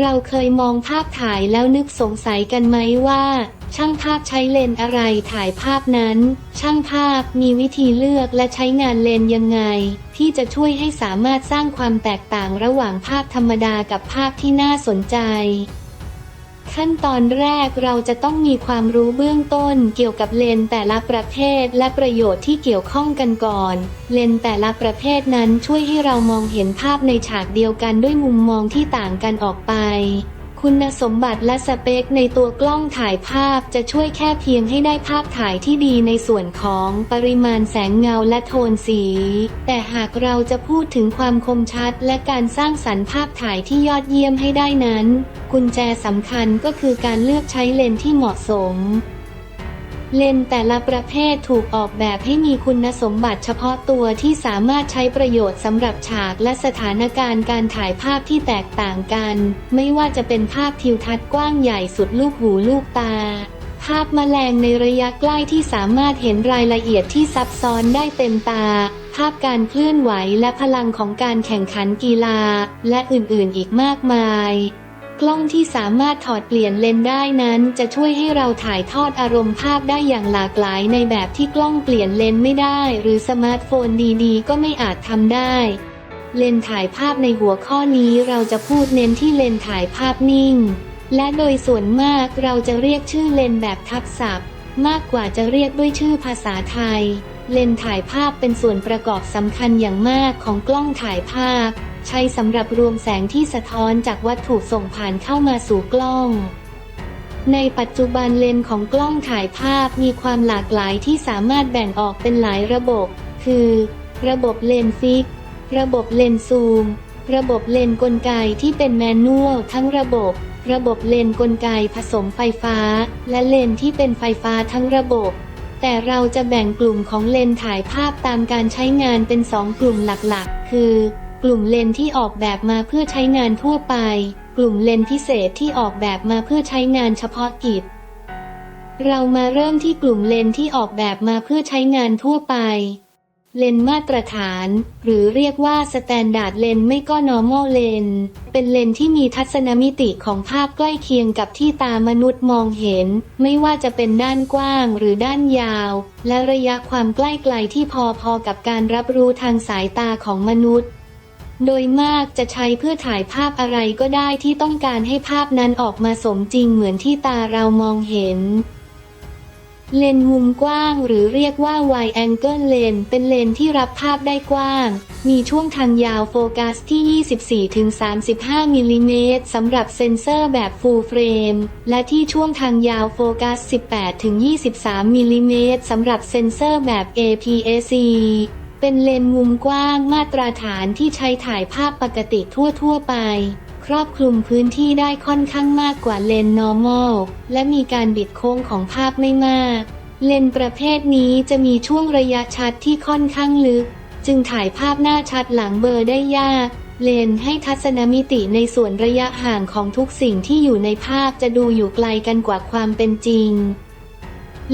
เราเคยมองภาพถ่ายแล้วนึกสงสัยกันไหมว่า ช่างภาพใช้เลนอะไรถ่ายภาพนั้น ช่างภาพมีวิธีเลือกและใช้งานเลนยังไง ที่จะช่วยให้สามารถสร้างความแตกต่างระหว่างภาพธรรมดากับภาพที่น่าสนใจ ขั้นตอนแรกเราจะต้องมีความรู้เบื้องต้นเกี่ยวกับเลนแต่ละประเภทและประโยชน์ที่เกี่ยวข้องกันก่อน เลนแต่ละประเภทนั้นช่วยให้เรามองเห็นภาพในฉากเดียวกันด้วยมุมมองที่ต่างกันออกไป คุณสมบัติและสเปคในตัวกล้องถ่ายภาพจะช่วยแค่เพียงให้ได้ภาพถ่ายที่ดีในส่วนของปริมาณแสงเงาและโทนสี แต่หากเราจะพูดถึงความคมชัดและการสร้างสรรค์ภาพถ่ายที่ยอดเยี่ยมให้ได้นั้น กุญแจสำคัญก็คือการเลือกใช้เลนส์ที่เหมาะสม เลนแต่ละประเภทถูกออกแบบให้มีคุณสมบัติเฉพาะตัวที่สามารถใช้ประโยชน์สำหรับฉากและสถานการณ์การถ่ายภาพที่แตกต่างกัน ไม่ว่าจะเป็นภาพทิวทัศน์กว้างใหญ่สุดลูกหูลูกตา ภาพแมลงในระยะใกล้ที่สามารถเห็นรายละเอียดที่ซับซ้อนได้เต็มตา ภาพการเคลื่อนไหวและพลังของการแข่งขันกีฬา และอื่นๆอีกมากมาย กล้องที่สามารถถอดเปลี่ยนเลนได้นั้น จะช่วยให้เราถ่ายทอดอารมณ์ภาพได้อย่างหลากหลายในแบบที่กล้องเปลี่ยนเลนไม่ได้ หรือสมาร์ทโฟนดีๆ ก็ไม่อาจทำได้ เลนถ่ายภาพในหัวข้อนี้เราจะพูดเน้นที่เลนถ่ายภาพนิ่ง และโดยส่วนมากเราจะเรียกชื่อเลนแบบทับศัพท์ มากกว่าจะเรียกด้วยชื่อภาษาไทย เลนถ่ายภาพเป็นส่วนประกอบสำคัญอย่างมากของกล้องถ่ายภาพ ใช้สำหรับรวมแสงที่สะท้อนจากวัตถุส่งผ่านเข้ามาสู่กล้อง ในปัจจุบันเลนส์ของกล้องถ่ายภาพมีความหลากหลายที่สามารถแบ่งออกเป็นหลายระบบ คือ ระบบเลนส์ฟิก ระบบเลนส์ซูม ระบบเลนส์กลไกที่เป็นแมนนวลทั้งระบบ ระบบเลนส์กลไกผสมไฟฟ้า และเลนส์ที่เป็นไฟฟ้าทั้งระบบแต่เราจะแบ่งกลุ่มของเลนถ่ายภาพตามการใช้งานเป็นสองกลุ่มหลักๆ คือ กลุ่มเลนที่ออกแบบมาเพื่อใช้งานทั่วไป กลุ่มเลนพิเศษที่ออกแบบมาเพื่อใช้งานเฉพาะกิจ เรามาเริ่มที่กลุ่มเลนที่ออกแบบมาเพื่อใช้งานทั่วไป เลนมาตรฐาน หรือเรียกว่า Standard Lens ไม่ก็ Normal Lens เป็นเลนที่มีทัศนมิติของภาพใกล้เคียงกับที่ตามนุษย์มองเห็น ไม่ว่าจะเป็นด้านกว้างหรือด้านยาว และระยะความใกล้ไกลที่พอๆกับการรับรู้ทางสายตาของมนุษย์ โดยมากจะใช้เพื่อถ่ายภาพอะไรก็ได้ที่ต้องการให้ภาพนั้นออกมาสมจริงเหมือนที่ตาเรามองเห็น เลนส์มุมกว้างหรือเรียกว่า wide angle lens เป็นเลนส์ที่รับภาพได้กว้าง มีช่วงทางยาวโฟกัสที่ 24-35 มิลลิเมตรสำหรับเซ็นเซอร์แบบ full frame และที่ช่วงทางยาวโฟกัส 18-23 มิลลิเมตรสำหรับเซ็นเซอร์แบบ APS-C เป็นเลนส์มุมกว้างมาตรฐานที่ใช้ถ่ายภาพปกติทั่ว ๆ ไป ครอบคลุมพื้นที่ได้ค่อนข้างมากกว่าเลนส์ normal และมีการบิดโค้งของภาพไม่มาก เลนส์ประเภทนี้จะมีช่วงระยะชัดที่ค่อนข้างลึก จึงถ่ายภาพหน้าชัดหลังเบอร์ได้ยาก เลนส์ให้ทัศนมิติในส่วนระยะห่างของทุกสิ่งที่อยู่ในภาพจะดูอยู่ไกลกันกว่าความเป็นจริง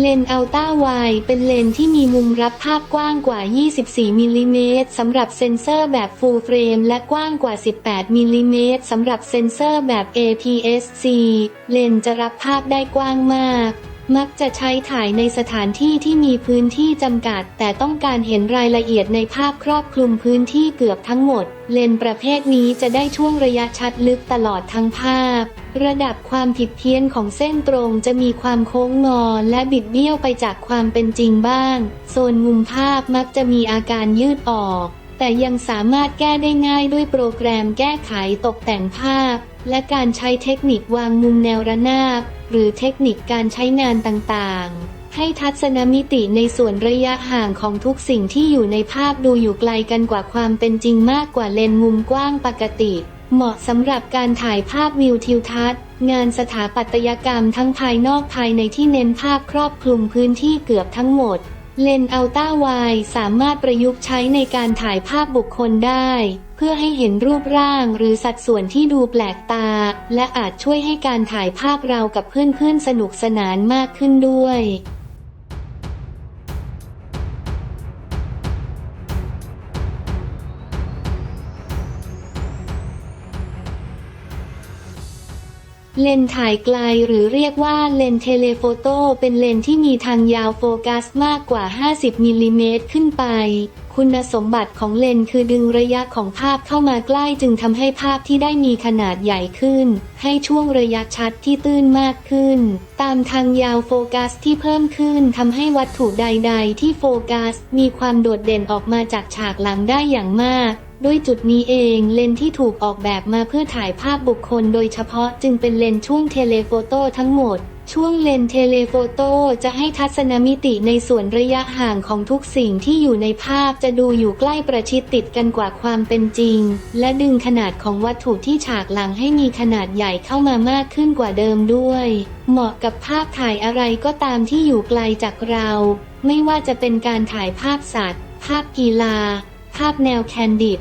เลนอัลต้าไวเป็นเลนที่มีมุมรับภาพกว้างกว่า 24มิลลิเมตรสำหรับเซ็นเซอร์แบบฟูลเฟรมและกว้างกว่า 18มิลลิเมตรสำหรับเซ็นเซอร์แบบ APS-C เลนจะรับภาพได้กว้างมาก มักจะใช้ถ่ายในสถานที่ที่มีพื้นที่จำกัด แต่ต้องการเห็นรายละเอียดในภาพครอบคลุมพื้นที่เกือบทั้งหมด เลนประเภทนี้จะได้ช่วงระยะชัดลึกตลอดทั้งภาพ ระดับความผิดเพี้ยนของเส้นตรงจะมีความโค้งงอและบิดเบี้ยวไปจากความเป็นจริงบ้าง โซนมุมภาพมักจะมีอาการยืดออก แต่ยังสามารถแก้ได้ง่ายด้วยโปรแกรมแก้ไขตกแต่งภาพ และการใช้เทคนิควางมุมแนวระนาบ หรือเทคนิคการใช้งานต่างๆ ให้ทัศนมิติในส่วนระยะห่างของทุกสิ่งที่อยู่ในภาพดูอยู่ไกลกันกว่าความเป็นจริงมากกว่าเลนส์มุมกว้างปกติ เหมาะสำหรับการถ่ายภาพวิวทิวทัศน์ งานสถาปัตยกรรมทั้งภายนอกภายในที่เน้นภาพครอบคลุมพื้นที่เกือบทั้งหมด เลนส์อัลต้าไวสามารถประยุกต์ใช้ในการถ่ายภาพบุคคลได้ เพื่อให้เห็นรูปร่างหรือสัดส่วนที่ดูแปลกตา และอาจช่วยให้การถ่ายภาพเรากับเพื่อนๆสนุกสนานมากขึ้นด้วยเลนส์ถ่ายไกลหรือเรียกว่าเลนส์เทเลโฟโต้เป็นเลนส์ที่มีทางยาวโฟกัสมากกว่า 50มิลลิเมตรขึ้นไป คุณสมบัติของเลนคือดึงระยะของภาพเข้ามาใกล้จึงทำให้ภาพที่ได้มีขนาดใหญ่ขึ้น ให้ช่วงระยะชัดที่ตื้นมากขึ้น ตามทางยาวโฟกัสที่เพิ่มขึ้นทำให้วัตถุใด ๆ ที่โฟกัส มีความโดดเด่นออกมาจากฉากหลังได้อย่างมาก ด้วยจุดนี้เองเลนที่ถูกออกแบบมาเพื่อถ่ายภาพบุคคลโดยเฉพาะจึงเป็นเลนช่วงเทเลโฟโต้ทั้งหมด ช่วงเลนเทเลโฟโต้จะให้ทัศนมิติในส่วนระยะห่างของทุกสิ่งที่อยู่ในภาพจะดูอยู่ใกล้ประชิดติดกันกว่าความเป็นจริง และดึงขนาดของวัตถุที่ฉากหลังให้มีขนาดใหญ่เข้ามามากขึ้นกว่าเดิมด้วย เหมาะกับภาพถ่ายอะไรก็ตามที่อยู่ไกลจากเรา ไม่ว่าจะเป็นการถ่ายภาพสัตว์ ภาพกีฬา ภาพแนวแคนดิด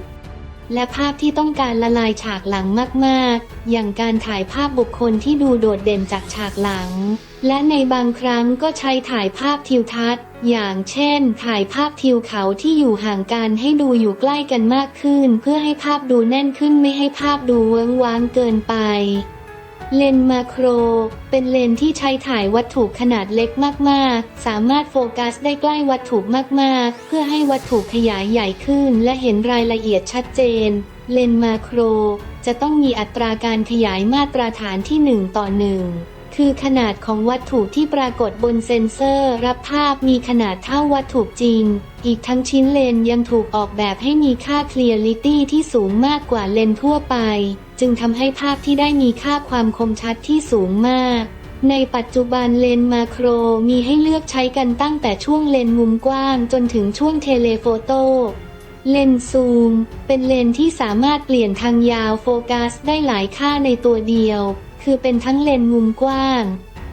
และภาพที่ต้องการละลายฉากหลังมาก ๆ อย่างการถ่ายภาพบุคคลที่ดูโดดเด่นจากฉากหลัง และในบางครั้งก็ใช้ถ่ายภาพทิวทัศน์ อย่างเช่น ถ่ายภาพทิวเขาที่อยู่ห่างกันให้ดูอยู่ใกล้กันมากขึ้น เพื่อให้ภาพดูแน่นขึ้นไม่ให้ภาพดูเวิ้งว้างเกินไป เลนมาโคร เป็นเลนที่ใช้ถ่ายวัตถุขนาดเล็กมากๆ สามารถโฟกัสได้ใกล้วัตถุมากๆ เพื่อให้วัตถุขยายใหญ่ขึ้น และเห็นรายละเอียดชัดเจน เลนมาโคร จะต้องมีอัตราการขยายมาตรฐานที่ 1 ต่อ 1 คือขนาดของวัตถุที่ปรากฏบนเซ็นเซอร์ รับภาพมีขนาดเท่าวัตถุจริง อีกทั้งชิ้นเลนยังถูกออกแบบให้มีค่า Clearity ที่สูงมากกว่าเลนทั่วไป จึงทำให้ภาพที่ได้มีค่าความคมชัดที่สูงมากในปัจจุบันเลนมาโครมีให้เลือกใช้กันตั้งแต่ช่วงเลนมุมกว้างจนถึงช่วงเทเลโฟโต้เลนซูม เป็นเลนที่สามารถเปลี่ยนทางยาวโฟกัสได้หลายค่าในตัวเดียว คือเป็นทั้งเลนมุมกว้าง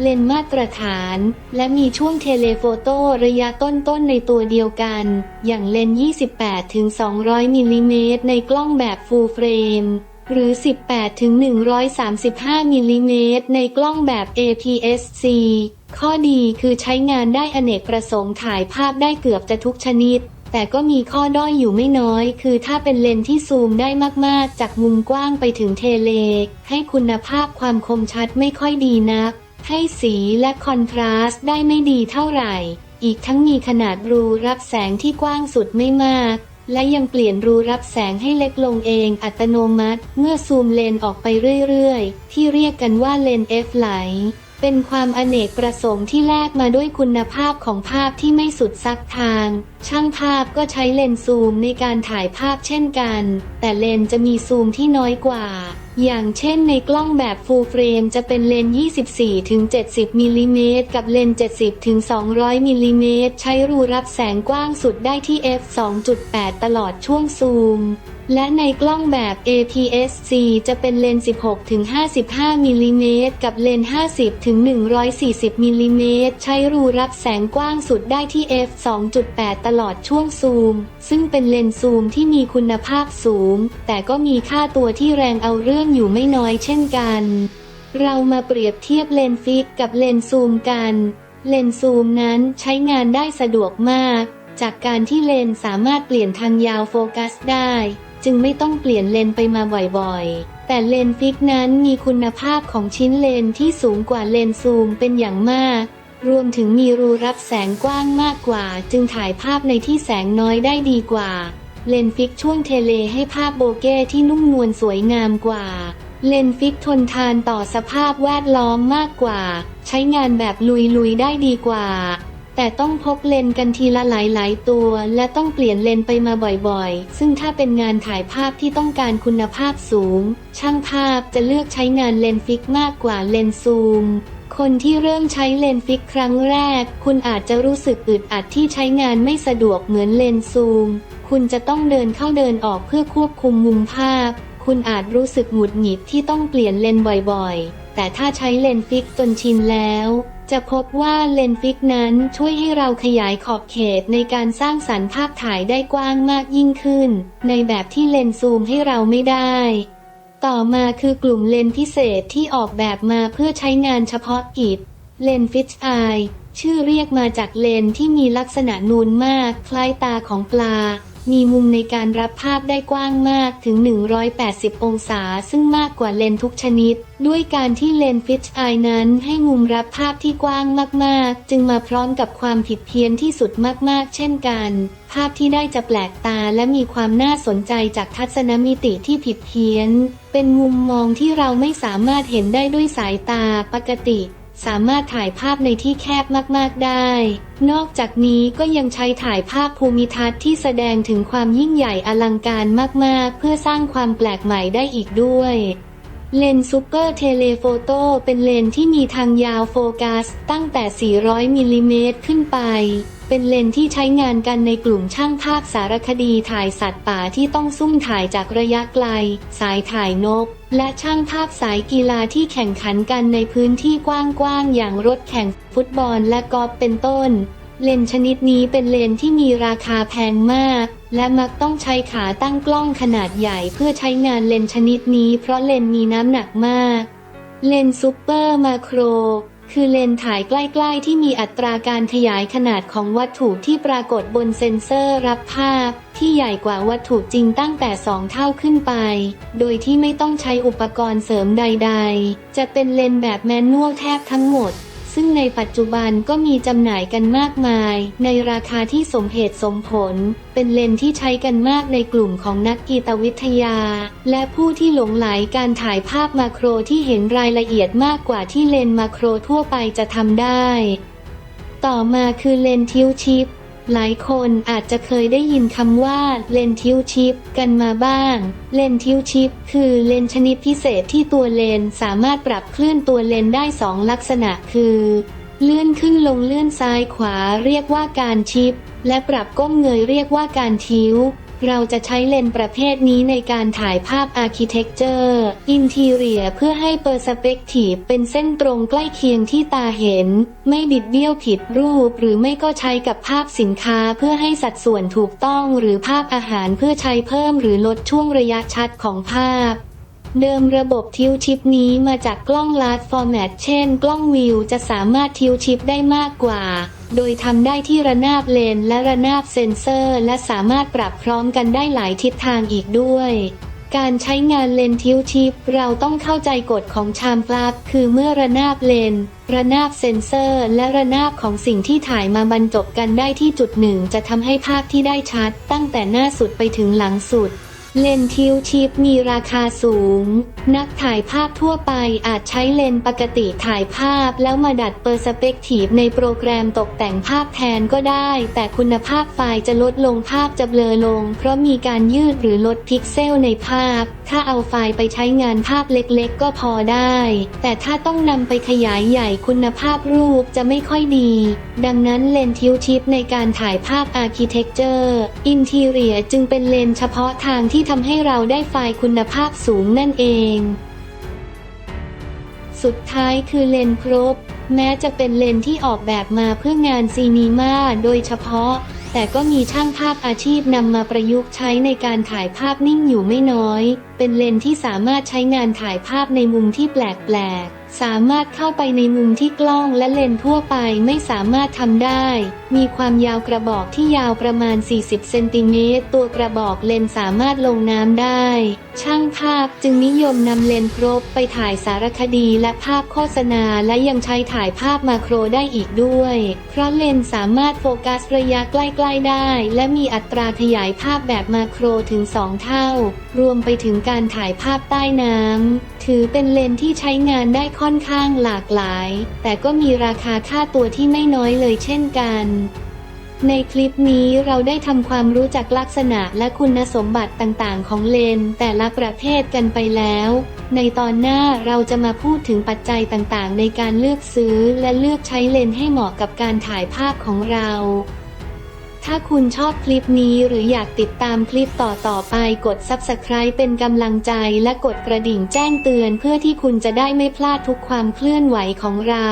เลนมาตรฐาน และมีช่วงเทเลโฟโต้ระยะต้นๆในตัวเดียวกัน อย่างเลนส์28ถึง200มิลลิเมตรในกล้องแบบฟูลเฟรมหรือ 18 ถึง 135 มิลลิเมตรในกล้องแบบ APS-C ข้อดีคือใช้งานได้อเนกประสงค์ถ่ายภาพได้เกือบจะทุกชนิด แต่ก็มีข้อด้อยอยู่ไม่น้อย คือถ้าเป็นเลนที่ซูมได้มากๆ จากมุมกว้างไปถึงเทเล ให้คุณภาพความคมชัดไม่ค่อยดีนัก ให้สีและคอนทราสต์ได้ไม่ดีเท่าไหร่ อีกทั้งมีขนาดรูรับแสงที่กว้างสุดไม่มากและยังเปลี่ยนรูรับแสงให้เล็กลงเองอัตโนมัติ เมื่อซูมเลนออกไปเรื่อย ๆ ที่เรียกกันว่าเลน F ไหล เป็นความอเนกประสงค์ที่แลกมาด้วยคุณภาพของภาพที่ไม่สุดซักทาง ช่างภาพก็ใช้เลนส์ซูมในการถ่ายภาพเช่นกัน แต่เลนส์จะมีซูมที่น้อยกว่า อย่างเช่นในกล้องแบบฟูลเฟรมจะเป็นเลนส์ 24-70 มิลลิเมตรกับเลนส์ 70-200 มิลลิเมตรใช้รูรับแสงกว้างสุดได้ที่ f 2.8 ตลอดช่วงซูม และในกล้องแบบ APS-C จะเป็นเลนส์ 16-55 มิลลิเมตรกับเลนส์ 50-140 มิลลิเมตรใช้รูรับแสงกว้างสุดได้ที่ f 2.8 ตลอดช่วงซูม ซึ่งเป็นเลนส์ซูมที่มีคุณภาพสูง แต่ก็มีค่าตัวที่แรงเอาเรื่องอยู่ไม่น้อยเช่นกัน เรามาเปรียบเทียบเลนส์ฟิกกับเลนส์ซูมกัน เลนส์ซูมนั้นใช้งานได้สะดวกมาก จากการที่เลนส์สามารถเปลี่ยนทางยาวโฟกัสได้ จึงไม่ต้องเปลี่ยนเลนส์ไปมาบ่อยๆ แต่เลนส์ฟิกนั้นมีคุณภาพของชิ้นเลนส์ที่สูงกว่าเลนส์ซูมเป็นอย่างมาก รวมถึงมีรูรับแสงกว้างมากกว่า จึงถ่ายภาพในที่แสงน้อยได้ดีกว่า เลนส์ฟิกช่วงเทเลให้ภาพโบเก้ที่นุ่มนวลสวยงามกว่า เลนส์ฟิกทนทานต่อสภาพแวดล้อมมากกว่า ใช้งานแบบลุยๆได้ดีกว่า แต่ต้องพกเลนส์กันทีละหลายๆตัว และต้องเปลี่ยนเลนส์ไปมาบ่อยๆ ซึ่งถ้าเป็นงานถ่ายภาพที่ต้องการคุณภาพสูง ช่างภาพจะเลือกใช้งานเลนส์ฟิกมากกว่าเลนส์ซูม คนที่เริ่มใช้เลนส์ฟิกครั้งแรก คุณอาจจะรู้สึกอึดอัดที่ใช้งานไม่สะดวกเหมือนเลนส์ซูม คุณจะต้องเดินเข้าเดินออกเพื่อควบคุมมุมภาพ คุณอาจรู้สึกหงุดหงิดที่ต้องเปลี่ยนเลนส์บ่อยๆ แต่ถ้าใช้เลนส์ฟิกจนชินแล้ว จะพบว่าเลนส์ฟิกนั้นช่วยให้เราขยายขอบเขตในการสร้างสรรค์ภาพถ่ายได้กว้างมากยิ่งขึ้น ในแบบที่เลนส์ซูมให้เราไม่ได้ ต่อมาคือกลุ่มเลนพิเศษที่ออกแบบมาเพื่อใช้งานเฉพาะกิจ เลนฟิชไอชื่อเรียกมาจากเลนที่มีลักษณะนูนมาก คล้ายตาของปลา มีมุมในการรับภาพได้กว้างมากถึง 180 องศา ซึ่งมากกว่าเลนส์ทุกชนิด ด้วยการที่เลนส์ฟิชไอนั้นให้มุมรับภาพที่กว้างมากๆ จึงมาพร้อมกับความผิดเพี้ยนที่สุดมากๆ เช่นกัน ภาพที่ได้จะแปลกตาและมีความน่าสนใจจากทัศนมิติที่ผิดเพี้ยน เป็นมุมมองที่เราไม่สามารถเห็นได้ด้วยสายตาปกติ สามารถถ่ายภาพในที่แคบมากๆได้ นอกจากนี้ก็ยังใช้ถ่ายภาพภูมิทัศน์ที่แสดงถึงความยิ่งใหญ่อลังการมากๆ เพื่อสร้างความแปลกใหม่ได้อีกด้วยเลนส์ซูเปอร์เทเลโฟโต้เป็นเลนส์ที่มีทางยาวโฟกัสตั้งแต่ 400 มิลลิเมตรขึ้นไป เป็นเลนส์ที่ใช้งานกันในกลุ่มช่างภาพสารคดีถ่ายสัตว์ป่าที่ต้องซุ่มถ่ายจากระยะไกล สายถ่ายนก และช่างภาพสายกีฬาที่แข่งขันกันในพื้นที่กว้างๆ อย่างรถแข่งฟุตบอลและกอล์ฟเป็นต้น เลนชนิดนี้เป็นเลนที่มีราคาแพงมาก และมักต้องใช้ขาตั้งกล้องขนาดใหญ่เพื่อใช้งานเลนชนิดนี้ เพราะเลนมีน้ำหนักมาก เลนซูเปอร์มาโคร คือเลนส์ถ่ายใกล้ ๆ ที่มีอัตราการขยายขนาดของวัตถุที่ปรากฏบนเซ็นเซอร์รับภาพ ที่ใหญ่กว่าวัตถุจริงตั้งแต่ 2 เท่าขึ้นไป โดยที่ไม่ต้องใช้อุปกรณ์เสริมใด ๆ จะเป็นเลนส์แบบแมนนวลแทบทั้งหมด ซึ่งในปัจจุบันก็มีจำหน่ายกันมากมาย ในราคาที่สมเหตุสมผล เป็นเลนที่ใช้กันมากในกลุ่มของนักกีตวิทยา และผู้ที่หลงไหลการถ่ายภาพมาโครที่เห็นรายละเอียดมากกว่าที่เลนมาโครทั่วไปจะทำได้ ต่อมาคือเลนทิวชิป หลายคนอาจจะเคยได้ยินคำว่าเลนทิวชิปกันมาบ้าง เลนทิวชิปคือเลนชนิดพิเศษที่ตัวเลนสามารถปรับเคลื่อนตัวเลนได้สองลักษณะคือ เลื่อนขึ้นลงเลื่อนซ้ายขวาเรียกว่าการชิป และปรับก้มเงยเรียกว่าการทิว เราจะใช้เลนส์ประเภทนี้ในการถ่ายภาพอาร์คิเท็กเจอร์อินทีเรียเพื่อให้เปอร์สเปกทีฟเป็นเส้นตรงใกล้เคียงที่ตาเห็น ไม่บิดเบี้ยวผิดรูป หรือไม่ก็ใช้กับภาพสินค้าเพื่อให้สัดส่วนถูกต้องหรือภาพอาหารเพื่อใช้เพิ่มหรือลดช่วงระยะชัดของภาพ เดิมระบบทิวชิปนี้มาจากกล้องลาร์ดฟอร์แมตเช่น กล้องวิวจะสามารถทิวชิปได้มากกว่า โดยทำได้ที่ระนาบเลนและระนาบเซนเซอร์ และสามารถปรับพร้อมกันได้หลายทิศทางอีกด้วยการใช้งานเลนทิวชิปเราต้องเข้าใจกฎของชามปลับคือเมื่อระนาบเลน ระนาบเซนเซอร์ และระนาบของสิ่งที่ถ่ายมาบรรจบกันได้ที่จุดหนึ่งจะทำให้ภาพที่ได้ชัด ตั้งแต่หน้าสุดไปถึงหลังสุด เลนทิวชิปมีราคาสูง นักถ่ายภาพทั่วไปอาจใช้เลนส์ปกติถ่ายภาพแล้วมาดัดเปอร์สเปกทีฟในโปรแกรมตกแต่งภาพแทนก็ได้ แต่คุณภาพไฟล์จะลดลงภาพจะเบลอลง เพราะมีการยืดหรือลดพิกเซลในภาพ ถ้าเอาไฟล์ไปใช้งานภาพเล็กๆ ก็พอได้ แต่ถ้าต้องนำไปขยายใหญ่คุณภาพรูปจะไม่ค่อยดี ดังนั้นเลนส์ทิวชิปในการถ่ายภาพ Architecture Interior จึงเป็นเลนส์เฉพาะทางที่ทำให้เราได้ไฟล์คุณภาพสูงนั่นเองสุดท้ายคือเลนส์ครบ แม้จะเป็นเลนส์ที่ออกแบบมาเพื่องานซีนีมาโดยเฉพาะ แต่ก็มีช่างภาพอาชีพนำมาประยุกต์ใช้ในการถ่ายภาพนิ่งอยู่ไม่น้อย เป็นเลนส์ที่สามารถใช้งานถ่ายภาพในมุมที่แปลกๆ สามารถเข้าไปในมุมที่กล้องและเลนทั่วไปไม่สามารถทำได้ มีความยาวกระบอกที่ยาวประมาณ 40 เซนติเมตร ตัวกระบอกเลนสามารถลงน้ำได้ ช่างภาพจึงนิยมนำเลนครบไปถ่ายสารคดีและภาพโฆษณาและยังใช้ถ่ายภาพมาโครได้อีกด้วย เพราะเลนสามารถโฟกัสระยะใกล้ ๆได้ และมีอัตราขยายภาพแบบมาโครถึง 2 เท่า รวมไปถึงการถ่ายภาพใต้น้ำถือเป็นเลนที่ใช้งานได้ค่อน่อนข้างหลากหลาย แต่ก็มีราคาค่าตัวที่ไม่น้อยเลยเช่นกันในคลิปนี้เราได้ทำความรู้จักลักษณะและคุณสมบัติต่างๆ ของเลนแต่ละประเภทกันไปแล้ว ในตอนหน้าเราจะมาพูดถึงปัจจัยต่างๆ ในการเลือกซื้อและเลือกใช้เลนให้เหมาะกับการถ่ายภาพของเรา ถ้าคุณชอบคลิปนี้หรืออยากติดตามคลิปต่อๆไปกด Subscribe เป็นกำลังใจและกดกระดิ่งแจ้งเตือนเพื่อที่คุณจะได้ไม่พลาดทุกความเคลื่อนไหวของเรา